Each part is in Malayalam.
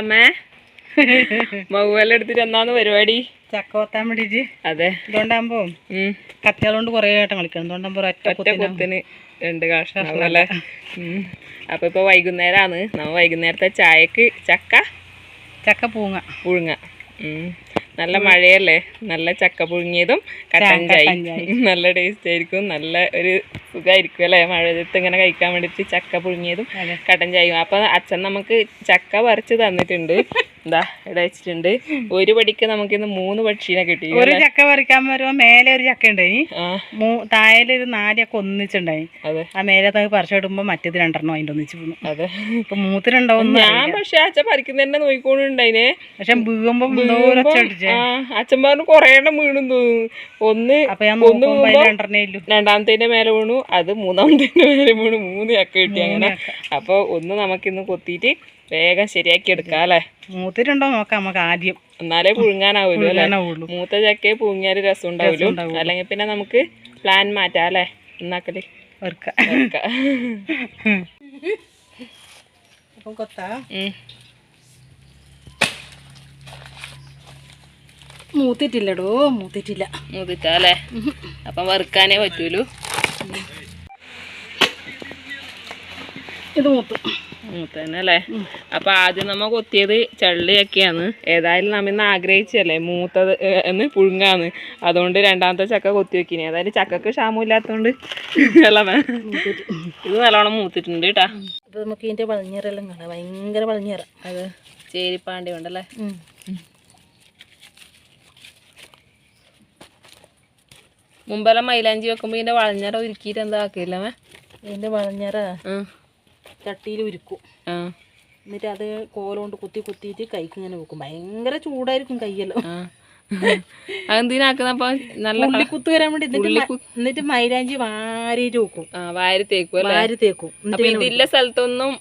അമ്മേ. മൗവല എടുത്തിട്ട് എന്നാന്ന് പരിപാടി? ചക്ക കൊത്താൻ വേണ്ടിയിട്ട് അതെ. ഇതുകൊണ്ടാകുമ്പോ കത്തികളോണ്ട് കൊറേ ആട്ടം കളിക്കണം. ഇതുകൊണ്ടാകുമ്പോ ഒറ്റ കുത്തിന് രണ്ട് കഷ്ണം അല്ലേ. അപ്പൊ ഇപ്പൊ വൈകുന്നേരമാണ് നമ്മ വൈകുന്നേരത്തെ ചായക്ക് ചക്ക ചക്ക പൂങ്ങ പുഴുങ്ങ. നല്ല മഴയല്ലേ? നല്ല ചക്ക പുഴുങ്ങിയതും കട്ടൻ ചായ. നല്ല ടേസ്റ്റ് ആയിരിക്കും. നല്ല ഒരു സുഖമായിരിക്കും അല്ലേ? മഴയത്ത് ഇങ്ങനെ കഴിക്കാൻ വേണ്ടിയിട്ട് ചക്ക പുഴുങ്ങിയതും കടൻ കട്ടൻ ചായയും. അപ്പൊ അച്ഛൻ നമുക്ക് ചക്ക പറിച്ച് തന്നിട്ടുണ്ട്. എന്താ ഇവിടെ വെച്ചിട്ടുണ്ട്. ഒരു പടിക്ക് നമുക്ക് ഇന്ന് മൂന്ന് പക്ഷീനെ കിട്ടി ഒരു ചക്ക പറിക്കാൻ വരുമ്പോ മേലെ ഒരു ചക്ക ഉണ്ടായി താഴെ ഒരു നാലൊക്കെ ഒന്നിച്ചുണ്ടായി ആ മേലെ തങ്ങ് പറിച്ചിടുമ്പോ മറ്റേത് രണ്ടെണ്ണം അതിന്റെ ഒന്നിച്ച് പോകുന്നു അതെ. ഇപ്പൊ മൂത്തിലുണ്ടാവും ഞാൻ പക്ഷെ അച്ഛൻ പറിക്കുന്നതന്നെ നോക്കിക്കൊണ്ടുണ്ടായിനെ. പക്ഷെ ആ അച്ഛൻ പറഞ്ഞു കൊറേ എണ്ണം വീണു തോന്നുന്നു. ഒന്ന് ഒന്ന് രണ്ടെണ്ണേ ഇല്ലു രണ്ടാമത്തേന്റെ മേലെ വീണു. അത് മൂന്നാം തന്നെ വീണു മൂന്ന് ചക്ക കിട്ടി അങ്ങനെ. അപ്പൊ ഒന്ന് നമുക്കിന്ന് കൊത്തിയിട്ട് വേഗം ശരിയാക്കി എടുക്കാം അല്ലേ? മൂത്തിട്ടുണ്ടോ നോക്കാം നമുക്ക് ആദ്യം. എന്നാലേ പുഴുങ്ങാനാവുള്ളൂ അല്ലേ. മൂത്ത ചക്കയെ പുഴുങ്ങിയാൽ രസം ഉണ്ടാവുള്ളൂ. അല്ലെങ്കിൽ പിന്നെ നമുക്ക് പ്ലാൻ മാറ്റാം അല്ലേ? എന്നാക്കൽ. അപ്പം കൊത്താ. മൂത്തിട്ടില്ലടോ മൂത്തിട്ടില്ല. മൂത്തിട്ടാ അല്ലേ? അപ്പം വറുക്കാനേ പറ്റൂലൂ. ഇത് മൂത്തു. മൂത്തന്നല്ലേ അപ്പൊ ആദ്യം നമ്മ കൊത്തിയത് ചള്ളിയൊക്കെയാണ്. ഏതായാലും നമ്മ ഇന്ന് ആഗ്രഹിച്ചല്ലേ മൂത്തത് എന്ന് പുഴുങ്ങാന്ന്. അതുകൊണ്ട് രണ്ടാമത്തെ ചക്ക കൊത്തി വെക്കിനി. ഏതായാലും ചക്കക്ക് ക്ഷാമമില്ലാത്തോണ്ട് അല്ല മേ? ഇത് നല്ലോണം മൂത്തിട്ടുണ്ട് കേട്ടാ. അപ്പൊ നമുക്ക് ഇതിന്റെ വളഞ്ഞിറെല്ലാം കാണാം. ഭയങ്കര വളഞ്ഞിറ അത് ചേരിപ്പാണ്ടി ഉണ്ടല്ലേ? മുമ്പെല്ലാം മൈലാഞ്ചി വെക്കുമ്പോ ഇതിന്റെ വളഞ്ഞറ ഒരുക്കിട്ട് എന്താ ആക്കില്ല മേ ഇതിന്റെ വളഞ്ഞിറ. ചട്ടിയിൽ ഉരുക്കും. എന്നിട്ട് അത് കോലോണ്ട് കുത്തി കുത്തിയിട്ട് കൈക്ക് ഇങ്ങനെ വെക്കും. ഭയങ്കര ചൂടായിരിക്കും കൈയെല്ലാം അതെന്തിനാക്കുന്നപ്പോ നല്ല കള- ഉള്ളിക്കുത്ത് വരാൻ വേണ്ടി എന്നിട്ട് മൈരാഞ്ചി മൈലാഞ്ചി വാരിയിട്ട് വെക്കും. വാരി തേക്കും വാരി തേക്കും. ഇതില്ല സ്ഥലത്തൊന്നും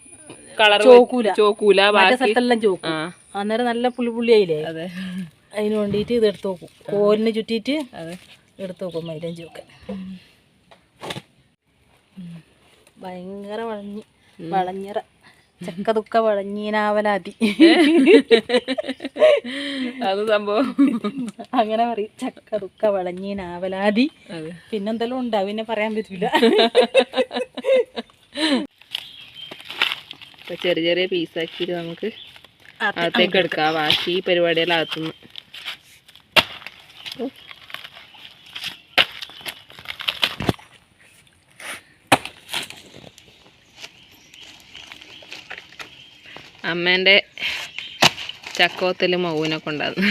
കളർ ചോക്കൂല. ചോക്കൂല സ്ഥലത്തെല്ലാം ചോക്കും. അന്നേരം നല്ല പുള്ളി പുള്ളിയായില്ലേ അതെ. അതിന് വേണ്ടിയിട്ട് ഇത് എടുത്ത് വെക്കും. കോലിന് ചുറ്റിയിട്ട് എടുത്തു വെക്കും മൈലാഞ്ചി വെക്കാൻ ഭയങ്കര വളഞ്ഞി വളഞ്ഞിറ ചക്ക തുക്ക വളഞ്ഞീനാവലാതി. അത് സംഭവം. അങ്ങനെ പറയും ചക്ക തുക്ക വളഞ്ഞീനാവലാതി പിന്നെന്തെല്ലാം ഉണ്ട് അത് പിന്നെ പറയാൻ പറ്റില്ല ചെറിയ ചെറിയ പീസാക്കിയിട്ട് നമുക്ക് അകത്തേക്ക് എടുക്കാം. ബാക്കി പരിപാടിയെല്ലാം അകത്തുനിന്ന്. അമ്മേന്റെ ചക്കോത്തൽ മൗനൊക്കെ ഉണ്ടായിരുന്നു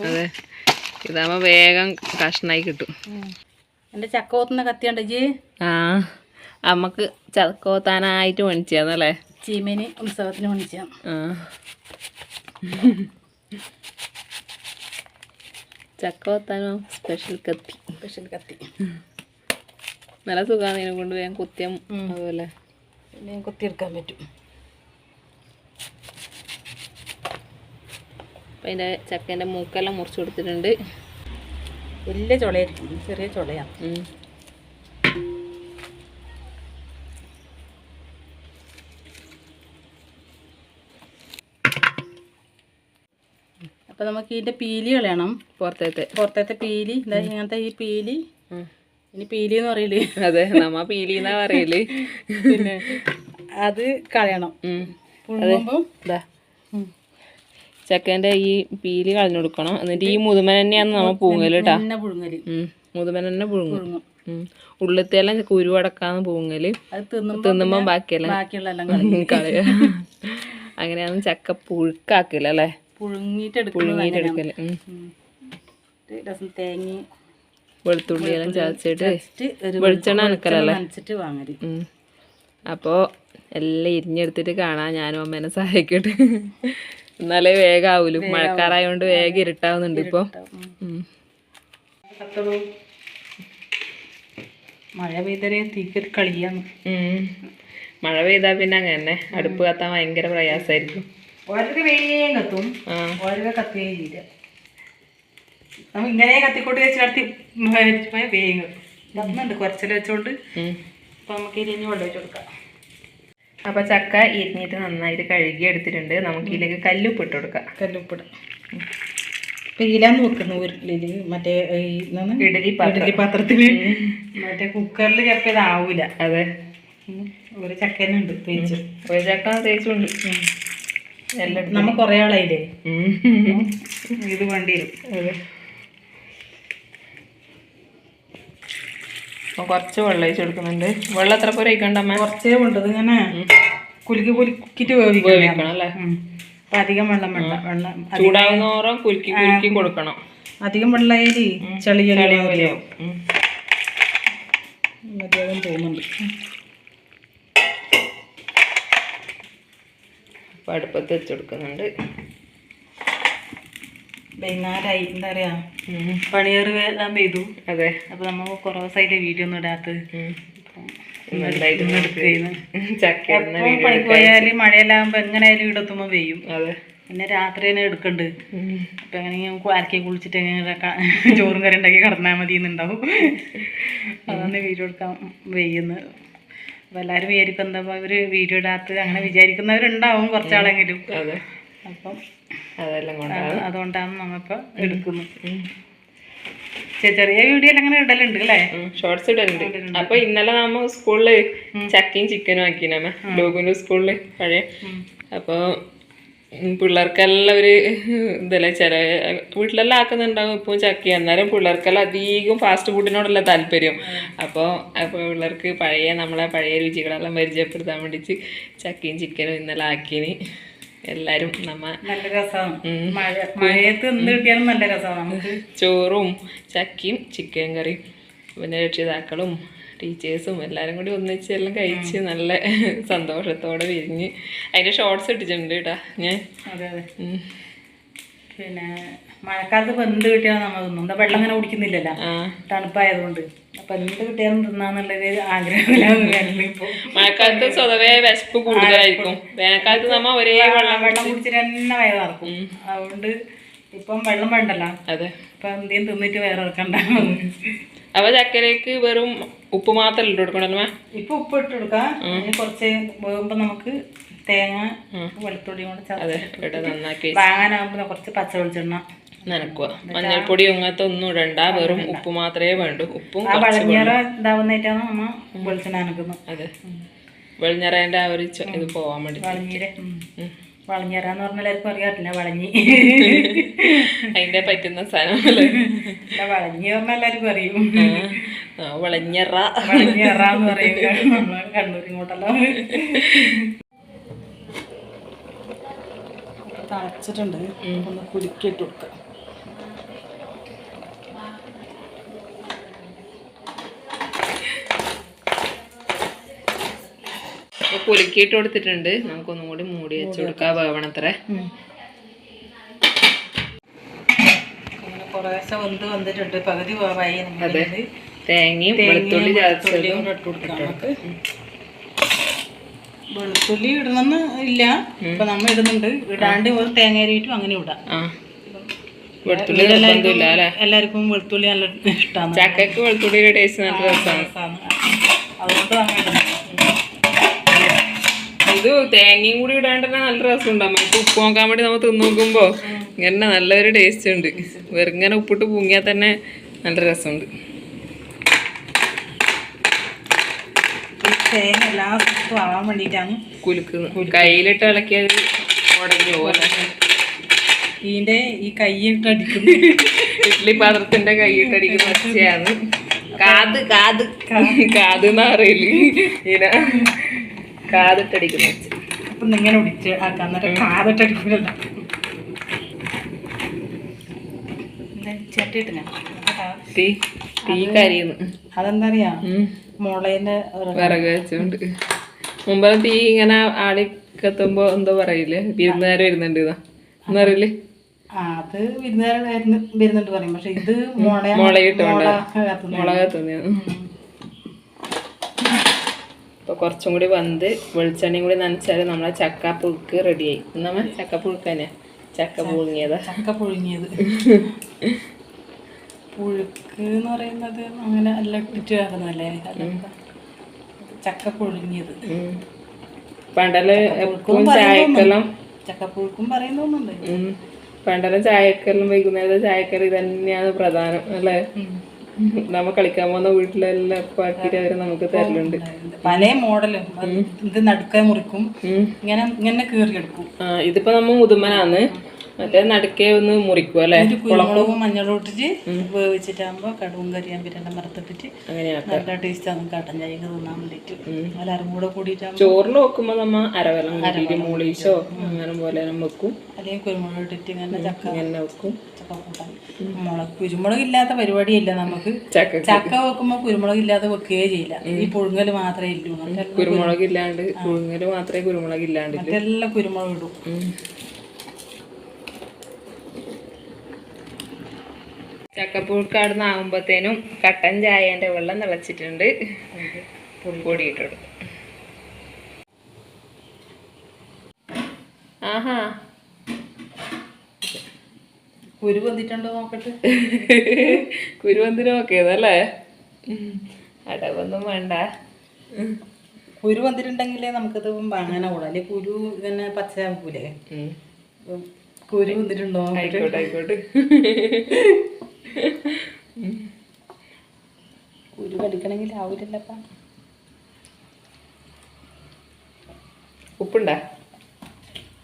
അത് ഇതാകുമ്പോൾ വേഗം കഷ്ണായി കിട്ടും. എന്റെ ചക്ക കൊത്തുന്ന കത്തിയുണ്ട് ജി ആ അമ്മയ്ക്ക് ചക്കോത്താനായിട്ട് മേടിച്ചതല്ലേ ചീമേന് ഉത്സവത്തിന് മേടിച്ചാൽ ആ. ചക്കോത്താനോ സ്പെഷ്യൽ കത്തി. സ്പെഷ്യൽ കത്തി. നല്ല സുഖമാണ് ഇതിനെ കൊണ്ട് വേഗം കുത്തിയം അതുപോലെ പിന്നെ കുത്തിയെടുക്കാൻ പറ്റും. അപ്പം അതിന്റെ ചക്കേന്റെ മൂക്കെല്ലാം മുറിച്ച് കൊടുത്തിട്ടുണ്ട്. വലിയ ചുളയായിരിക്കും. ചെറിയ ചുളയാണ്. അപ്പം നമുക്ക് ഇതിന്റെ പീലി കളയണം പുറത്തേത്തെ പുറത്തേത്തെ പീലി ഇതാ ഇങ്ങനത്തെ ഈ പീലി. ഇനി പീലി എന്ന് പറയില്ലേ? അതെ നമ്മ പീലി എന്നാ പറയൽ. പിന്നെ അത് കളയണം. ചെക്കന്റെ ഈ പീലി കളഞ്ഞു കൊടുക്കണം. എന്നിട്ട് ഈ മുതുമൻ തന്നെയാണ് നമ്മ പൂങ്ങൽ കേട്ടാ. മുതുമൻ തന്നെ പുഴുങ്ങും. ഉള്ളത്തെല്ലാം കുരുവടക്കാന്ന് പൂങ്ങൽ. തിന്നുമ്പോ ബാക്കിയെല്ലാം കളയ. അങ്ങനെയാണ് ചക്ക പുഴുക്കാക്കില്ല അല്ലേ? പുഴുങ്ങിട്ട് എടുക്കുന്നത് എടുക്കൽ ഉം. ഉം. തേങ്ങ വെളുത്തുള്ളി എല്ലാം ചതച്ചിട്ട് വെളിച്ചെണ്ണ വാങ്ങൽ. അപ്പോ എല്ലാം ഇരിഞ്ഞെടുത്തിട്ട് കാണാൻ ഞാനും അമ്മേനെ സഹായിക്കട്ടെ. എന്നാലേ വേഗം ആവൂലു മഴക്കാറായോണ്ട് വേഗം ഇരുട്ടാവുന്നുണ്ട് ഇപ്പൊ. മഴ പെയ്തരേ തീക്കൊരു കളിയാണ്. മഴ പെയ്താ പിന്നെ അങ്ങനെ തന്നെ അടുപ്പ് കത്താൻ ഭയങ്കര പ്രയാസമായിരിക്കും ഓരോ വെയിലും കത്തും. ഓരൊക്കെ കത്തുകയും ചെയ്യില്ല നമുക്ക് ഇങ്ങനെ കത്തിക്കോട്ട് വെച്ച് നടത്തി വേഗം ഇതാക്കുന്നുണ്ട് കുറച്ചിൽ വെച്ചോണ്ട്. അപ്പോൾ അപ്പൊ നമുക്ക് ഇരിഞ്ഞ് വെള്ളം വെച്ച് കൊടുക്കാം. അപ്പൊ ചക്ക ഇരിഞ്ഞിട്ട് നന്നായിട്ട് കഴുകി എടുത്തിട്ടുണ്ട്. നമുക്ക് ഇതിലേക്ക് കല്ലുപ്പ് ഇട്ട് കൊടുക്കാം. കല്ലുപ്പിടാം പീലാന്ന് വെക്കുന്നു ഉരുളിൽ. മറ്റേ ഈ എന്താണ്? ഇഡലി. ഇഡലി പാത്രത്തിൽ മറ്റേ കുക്കറിൽ ചിലപ്പോൾ ഇതാവൂല. അതെ. ചക്ക ഒരു ചക്കനുണ്ട് തേച്ച്. ഒരു ചക്ക തേച്ചുണ്ട്. എല്ലാം നമ്മ കൊറേ ആളായില്ലേ. ഇത് വേണ്ടി വരും. അതെ. അപ്പൊ കുറച്ച് വെള്ളം ഒഴിച്ച് കൊടുക്കുന്നുണ്ട്. വെള്ളം എത്ര പേര് ഒഴിക്കണ്ട അമ്മ? കുറച്ചേ വേണ്ടത് ഇങ്ങനെ കുലുക്കി കുലുക്കിട്ട് വേവിക്കണം. അല്ലേ അപ്പം അധികം വെള്ളം വേണ്ട. വെള്ളം ചൂടാകുന്നോറോ കുലുക്കി കുലുക്കി കൊടുക്കണം. അധികം വെള്ളമായാൽ ചെളി ചെളി പോലെയാവും. മതിയാകും തോന്നുന്നുണ്ട് അപ്പൊ അടുപ്പത്ത് വെച്ച് കൊടുക്കുന്നുണ്ട്. വൈകുന്നേരമായി. എന്താ പറയാ. പണിയേറ് എല്ലാം പെയ്തു. അതെ. അപ്പൊ നമ്മ കുറേ ദിവസമായിട്ട് വീഡിയോ ഒന്നും ഇടാത്തത്. പണിക്ക് പോയാൽ മഴയെല്ലാകുമ്പോ എങ്ങനെയായാലും ഇടത്തുമ്പോ പെയ്യും. അതെ. പിന്നെ രാത്രി തന്നെ എടുക്കണ്ട്. അപ്പൊ എങ്ങനെ ആർക്കെ കുളിച്ചിട്ട് എങ്ങനെ ചോറും കറി ഉണ്ടാക്കി കിടന്നാൽ മതി എന്നുണ്ടാവും. അതാണ് വീഡിയോ എടുക്കാൻ വെയ്യുന്നത്. അപ്പൊ എല്ലാവരും വിചാരിക്കും എന്താ ഇവർ വീഡിയോ ഇടാത്ത അങ്ങനെ വിചാരിക്കുന്നവരുണ്ടാവും കുറച്ചാളെങ്കിലും. അപ്പം അതെല്ലാം കൊണ്ടാണ്. അത് അതുകൊണ്ടാണ് നമ്മളിപ്പോൾ എടുക്കുന്നത്. ചെറിയ വീഡിയോ അങ്ങനെ ഇടലുണ്ട് അല്ലേ? ഷോർട്സ് ഇടലുണ്ട്. അപ്പൊ ഇന്നലെ നമ്മ സ്കൂളിൽ ചക്കയും ചിക്കനും ആക്കിനാമ ലോകുന്റെ സ്കൂളിൽ പഴയ. അപ്പൊ പിള്ളേർക്കെല്ലാം ഒരു ഇതല്ലേ ചില വീട്ടിലെല്ലാം ആക്കുന്നുണ്ടാവും ഇപ്പം ചക്കി. അന്നേരം പിള്ളേർക്കെല്ലാം അധികം ഫാസ്റ്റ് ഫുഡിനോടല്ല താല്പര്യം. അപ്പോൾ അപ്പോൾ പിള്ളേർക്ക് പഴയ നമ്മളെ പഴയ രുചികളെല്ലാം പരിചയപ്പെടുത്താൻ വേണ്ടിയിട്ട് ചക്കയും ചിക്കനും ഇന്നലെ ആക്കിന് എല്ലാവരും നമ്മ നല്ല രസമാണ് മഴ മഴയത്ത് എന്ത് കിട്ടിയാലും നല്ല രസമാണ് നമുക്ക്. ചോറും ചക്കിയും ചിക്കൻ കറിയും പിന്നെ രക്ഷിതാക്കളും ടീച്ചേഴ്സും എല്ലാരും കൂടി ഒന്നിച്ച് എല്ലാം കഴിച്ച് നല്ല സന്തോഷത്തോടെ വിരിഞ്ഞ്. അതിന്റെ ഷോർട്സ് ഇട്ടിട്ടുണ്ട് കേട്ടാ ഞാൻ. പിന്നെ മഴക്കാലത്ത് ഇപ്പൊ എന്ത് കിട്ടിയാലും നമ്മൾ തിന്നും. എന്താ വെള്ളം അങ്ങനെ കുടിക്കുന്നില്ലല്ലോ. തണുപ്പായതുകൊണ്ട്. അപ്പൊ എന്ത് കിട്ടിയാലും തിന്നാന്നുള്ളൊരു ആഗ്രഹമില്ലാന്ന് മഴക്കാലത്ത് സ്വതവേ വിശപ്പ് കൂടുതലായിരിക്കും. വേനൽക്കാലത്ത് നമ്മ ഒരേ വെള്ളം വെള്ളം കുടിച്ചിട്ട് തന്നെ വയറ് നടക്കും അതുകൊണ്ട് ഇപ്പം വെള്ളം വേണ്ടല്ലോ. അതെ. ഇപ്പൊ എന്തെങ്കിലും തിന്നിട്ട് വയറ് ഇറക്കണ്ട അപ്പൊ ചക്കരക്ക് വെറും ഉപ്പ് മാത്രം ഇട്ട് കൊടുക്കണല്ലോ ഇപ്പൊ ഉപ്പ് ഇട്ട് കൊടുക്കാം. കുറച്ച് വേകുമ്പോ നമുക്ക് തേങ്ങ വെളുത്തുള്ളി കൊണ്ട് വാങ്ങാനാകുമ്പോ കുറച്ച് പച്ച വെളിച്ചെണ്ണ നനക്കുക. മഞ്ഞൾപ്പൊടി അങ്ങനത്തെ ഒന്നും ഇടണ്ട. വെറും ഉപ്പ് മാത്രമേ വേണ്ടൂ. ഉപ്പും അതെ. വെളിഞ്ഞറേന്റെ ആ ഒരു ഇത് പോവാൻ വേണ്ടി വളഞ്ഞീര് വളഞ്ഞേറാന്ന് പറഞ്ഞാൽ എല്ലാവർക്കും അറിയാറില്ല. വളഞ്ഞി അതിന്റെ പറ്റുന്ന സാധനമല്ലേ? അല്ല വളഞ്ഞി പറഞ്ഞാൽ എല്ലാവർക്കും അറിയും. വളഞ്ഞറ എന്ന് പറയും. നമ്മൾ കണ്ണൂർ ഇങ്ങോട്ടല്ലോ. തളച്ചിട്ടുണ്ട് ഒന്ന് കുലുക്കിയിട്ട് കൊടുക്കാം. കുലുക്കിയിട്ട് കൊടുത്തിട്ടുണ്ട് നമുക്കൊന്നും കൂടി മൂടി വെച്ച് കൊടുക്കാം വേവണത്രേ. അങ്ങനെ കുറേശ്ശെ വെന്ത് വന്നിട്ടുണ്ട്. പകുതി വേവായി അതെ. നമ്മളിത് തേങ്ങയും വെളുത്തുള്ളി ചതച്ചതും ഇട്ട് കൊടുക്കാം നമുക്ക്. വെളുത്തുള്ളി ഇടണമെന്ന് ഇല്ല. ഇപ്പൊ നമ്മ ഇടുന്നുണ്ട്. ഇടാണ്ട് ഒരു തേങ്ങ അരിയിട്ടും അങ്ങനെ ഇടാം. വെളുത്തുള്ളി എല്ലാവർക്കും വെളുത്തുള്ളി നല്ല ഇഷ്ടമാണ് ചക്കക്ക് വെളുത്തുള്ളിയുടെ ടേസ്റ്റ് നല്ല രസമാണ് അതുകൊണ്ട് ഇടുന്നത്. ഇത് തേങ്ങയും കൂടി ഇടാണ്ട് നല്ല രസം ഉണ്ടാവും നമുക്ക് ഉപ്പ് നോക്കാൻ വേണ്ടി നമ്മൾ തിന്നു നോക്കുമ്പോ ഇങ്ങനെ നല്ലൊരു ടേസ്റ്റ് ഉണ്ട്. വെറുങ്ങനെ ഉപ്പിട്ട് പൂങ്ങിയാൽ തന്നെ നല്ല രസമുണ്ട്. തേങ്ങ എല്ലാ സ്ഥലത്തും ആവാൻ വേണ്ടിയിട്ടാണ് കുലുക്കുന്നത്. കയ്യിലിട്ട് ഇളക്കിയത് പോലെ. ഇതിന്റെ ഈ കൈയിട്ട് അടിക്കുന്നു ഇഡ്ഡലി പാത്രത്തിന്റെ കൈയിട്ട് അടിക്കുന്ന ഒച്ചയാണ് കാത് കാത്. കാത്. എന്നാ ഇന കാതിട്ടടിക്കുന്ന. അപ്പൊ ഇങ്ങനെ പിടിച്ച് ആക്കാം. എന്നിട്ട് കാതിട്ട് അടിക്കില്ല ചട്ടിയിട്ട് ഞാൻ തീ തീ കരിയുന്നു. അതെന്താ അറിയാ. മുളേന്റെ വിറക്. വെച്ചോണ്ട്. മുമ്പ് തീ ഇങ്ങനെ ആളി കത്തുമ്പോ എന്തോ പറയില്ലേ? വിരുന്നുകാർ വരുന്നുണ്ട് ഇതാ. എന്നറിയില്ലേ അത് വിരുന്നുകാരൻ വരുന്ന- വരുന്നുണ്ട് പറയും. പക്ഷെ ഇത് മുള മുള കത്തുന്ന മുളക് കത്തുന്ന ഇപ്പൊ കുറച്ചും കൂടി വന്ന് വെളിച്ചെണ്ണയും കൂടി നനച്ചാൽ നമ്മളെ ചക്ക പുഴുക്ക് റെഡിയായി എന്നാ ചക്ക പുഴുക്ക് തന്നെ. ചക്ക പുഴുങ്ങിയതാ. ചക്ക പുഴുങ്ങിയത്. പുഴുക്ക് എന്ന് പറയുന്നത് അങ്ങനെ അല്ല അല്ല ചക്ക പുഴുങ്ങിയത്. പണ്ടൽ എപ്പോഴും ചായക്കെല്ലാം ചക്കപ്പുഴുക്കും പറയുന്നുണ്ട് പണ്ടല ചായക്കെല്ലാം വൈകുന്നേരത്തെ ചായക്കറി തന്നെയാണ് പ്രധാനം അല്ലേ? നമ്മ കളിക്കാൻ പോകുന്ന വീട്ടിലെല്ലാം ആക്കിയിട്ട് അവർ നമുക്ക് തരലുണ്ട്. പല മോഡലും. ഇത് നടുക്ക മുറിക്കും. ഇങ്ങനെ ഇങ്ങനെ കീറിയെടുക്കും. ഇതിപ്പോ നമ്മ മുതുമനാന്ന് മറ്റേ നടുക്കേ ഒന്ന് മുറിക്കും അല്ലേ? കുളമുളകും മഞ്ഞളും ഇട്ടിട്ട് വേവിച്ചിട്ടാകുമ്പോൾ കടുവും കരിയാൻ വറുത്തിട്ടിട്ട് മറത്തിട്ടിട്ട് നല്ല ടേസ്റ്റാണ് കട്ടൻ ചായക്ക് തിന്നാൻ വേണ്ടിയിട്ട്. എല്ലാവരും കൂടെ കൂടിയിട്ടാകുമ്പോൾ ചോറിൽ വെക്കുമ്പോ നമ്മ അരവെള്ളം കൂട്ടിയിട്ട് മൂളീശോ അങ്ങനെ പോലെ എല്ലാം വെക്കും. അല്ലെങ്കിൽ കുരുമുളക് ഇട്ടിട്ട് ഇങ്ങനെ ചക്ക ഇങ്ങനെ വെക്കും. ചക്ക കൂട്ടാൻ. മുളക് കുരുമുളക് ഇല്ലാത്ത പരിപാടിയില്ല നമുക്ക്. ചക്ക വെക്കുമ്പോൾ കുരുമുളക് ഇല്ലാതെ വെക്കുകയേ ചെയ്യില്ല. ഈ പുഴുങ്ങൽ മാത്രമേ ഇല്ലൂ. കുരുമുളക് ഇല്ലാണ്ട് പുഴുങ്ങൽ മാത്രമേ കുരുമുളക് ഇല്ലാണ്ട് മറ്റെല്ലാം കുരുമുളക് ഇടും. ചക്കപ്പുഴുക്കാടുന്ന് ആകുമ്പോഴത്തേനും കട്ടൻ ചായന്റെ വെള്ളം തിളച്ചിട്ടുണ്ട്. പൊടി ഇട്ടു ആഹാ. കുരു വന്നിട്ടുണ്ടോ നോക്കട്ടെ? കുരു വന്നിട്ട് നോക്കിയതല്ലേ? അടവൊന്നും വേണ്ട. കുരു വന്നിട്ടുണ്ടെങ്കിലേ നമുക്കത് വാങ്ങാനാ കൂടാ അല്ലെ കുരു ഇങ്ങനെ പച്ചയാകൂലേ. കുരു വന്നിട്ടുണ്ടോ. ആയിക്കോട്ടെ ആയിക്കോട്ടെ. കുരു കടിക്കണമെങ്കിൽ ആവില്ലല്ലപ്പാ. ഉപ്പുണ്ടാ?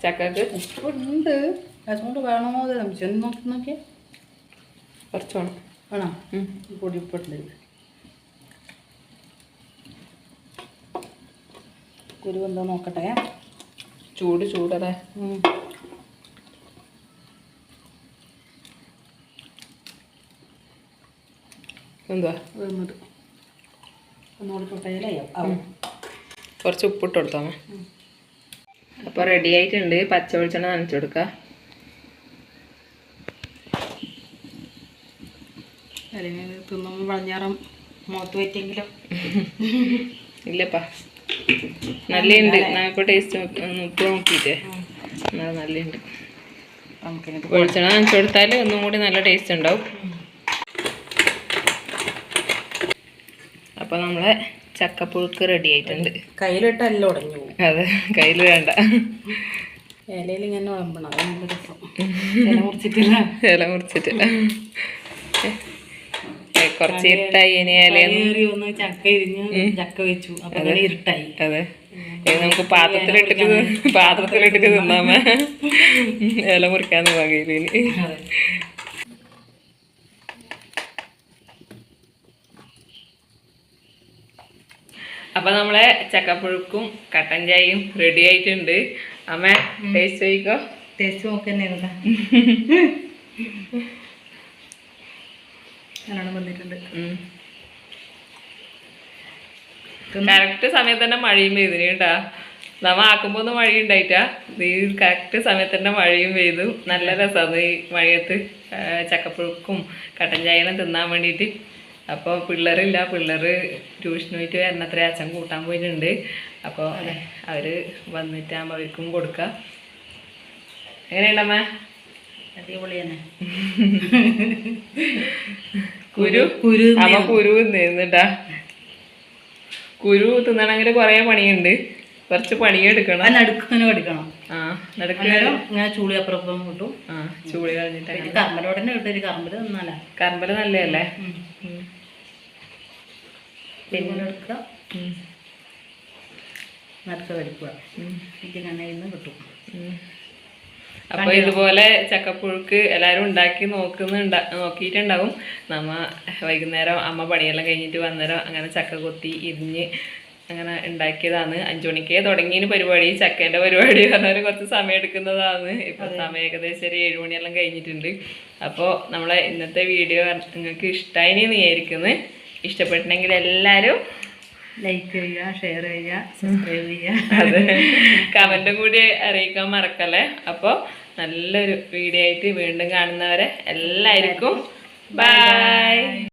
ചക്കക്ക്? ഉപ്പുണ്ട്. അതുകൊണ്ട് വേണമോ അത് ചെന്ന് നോക്കി നോക്കിയേ. കുറച്ച് വേണം? വേണോ. പൊടി ഉപ്പുണ്ട്. കുരു എന്തോ നോക്കട്ടെ. ചൂട് ചൂടല്ലേ? കുറച്ച് ഉപ്പിട്ട് കൊടുത്താമേ അപ്പോൾ റെഡി ആയിട്ടുണ്ട്. പച്ച വെളിച്ചെണ്ണ നനച്ചു കൊടുക്കുക അല്ലെങ്കിൽ തിന്നുമ്പോൾ വളഞ്ഞാറം മുഖത്ത് പറ്റിയെങ്കിലും. ഇല്ലപ്പാ. നല്ലുണ്ട് നമുക്ക് ടേസ്റ്റ് ഉപ്പ് നോക്കിയിട്ടേ. നല്ലുണ്ട് വെളിച്ചെണ്ണ നനച്ചു കൊടുത്താൽ ഒന്നും കൂടി നല്ല ടേസ്റ്റ് ഉണ്ടാവും. അപ്പോൾ നമ്മളെ ചക്കപ്പുഴുക്ക് റെഡി ആയിട്ടുണ്ട്. കയ്യിലിട്ടല്ല ഉടഞ്ഞു പോകും അതെ കയ്യിൽ വേണ്ട. ഇലയിൽ ഇങ്ങനെ നല്ല ഇല മുറിച്ചിട്ടില്ല. ഇല മുറിച്ചിട്ട്. ഏ, കുറച്ച് ഇരുട്ടായി ഇനി ഇലയൊന്നും. ചക്ക ഇരിഞ്ഞ് ചക്ക വെച്ചു. അപ്പൊ ഇരുട്ടായി. അതെ. നമുക്ക് പാത്രത്തിലിട്ടിട്ട് പാത്രത്തിലിട്ടിട്ട് തിന്നാമേ ഇല മുറിക്കാന്ന് വകയില്ല ഇനി അതെ അപ്പൊ നമ്മളെ ചക്കപ്പുഴുക്കും കട്ടൻ ചായയും റെഡി ആയിട്ടുണ്ട്. അമ്മ ടേസ്റ്റ് ചോദിക്കോ? ടേസ്റ്റ് നോക്കന്നെ നല്ലോണം വന്നിട്ടുണ്ട്. കറക്റ്റ് സമയത്ത് തന്നെ മഴയും പെയ്തിന് കേട്ടാ. നമ്മ ആക്കുമ്പോ ഒന്നും മഴ ഉണ്ടായിട്ടാ ഈ കറക്റ്റ് സമയത്ത് തന്നെ മഴയും പെയ്തു. നല്ല രസമാണ് ഈ മഴയത്ത് ചക്കപ്പുഴുക്കും കട്ടൻ ചായനും തിന്നാൻ വേണ്ടിയിട്ട്. അപ്പോൾ പിള്ളേരില്ല പിള്ളേർ ട്യൂഷനുമായിട്ട് വരണത്ര അച്ഛൻ കൂട്ടാൻ പോയിട്ടുണ്ട്. അപ്പോൾ അവർ വന്നിട്ടാകുമ്പോൾ അവർക്കും കൊടുക്കാം. എങ്ങനെയുണ്ടമ്മ? കുരു? കുരു അമ്മ കുരു തിന്നിട്ടാ കുരു തിന്നണമെങ്കിൽ കുറേ പണിയുണ്ട്. കുറച്ച് പണിയെടുക്കണം. പഠിക്കണം കടിക്കണം ആ നടക്ക് അന്നേരം ഇങ്ങനെ ചൂളി അപ്പുറപ്പം കിട്ടും ആ ചൂളി കളഞ്ഞിട്ട് കർമ്മലോടനെ കിട്ടും ഒരു കർമ്മൽ തിന്നാലാ കറമ്പല നല്ലതല്ലേ. പിന്നെ എടുക്കുക. നടുക്ക ഇതിങ്ങനെ ഇന്ന് കിട്ടും. അപ്പൊ ഇതുപോലെ ചക്കപ്പുഴുക്ക് എല്ലാരും ഉണ്ടാക്കി നോക്കുന്നുണ്ട നോക്കിയിട്ടുണ്ടാവും. നമ്മ വൈകുന്നേരം അമ്മ പണിയെല്ലാം കഴിഞ്ഞിട്ട് വന്നേരം അങ്ങനെ ചക്ക കൊത്തി ഇരിഞ്ഞ് അങ്ങനെ ഉണ്ടാക്കിയതാണ്. അഞ്ചു മണിക്കേ തുടങ്ങിയ പരിപാടി. ചക്കേന്റെ പരിപാടി പറഞ്ഞാൽ കുറച്ച് സമയം എടുക്കുന്നതാണ്. ഇപ്പൊ സമയം ഏകദേശം ഒരു ഏഴുമണിയെല്ലാം കഴിഞ്ഞിട്ടുണ്ട്. അപ്പോൾ നമ്മളെ ഇന്നത്തെ വീഡിയോ നിങ്ങൾക്ക് ഇഷ്ടമായി വിചാരിക്കുന്നു. ഇഷ്ടപ്പെട്ടെങ്കിൽ എല്ലാവരും ലൈക്ക് ചെയ്യുക ഷെയർ ചെയ്യുക സബ്സ്ക്രൈബ് ചെയ്യുക. അതെ. കമന്റും കൂടി അറിയിക്കാൻ മറക്കല്ലേ? അപ്പോൾ നല്ലൊരു വീഡിയോ ആയിട്ട് വീണ്ടും കാണുന്നവരെ എല്ലാവർക്കും ബൈ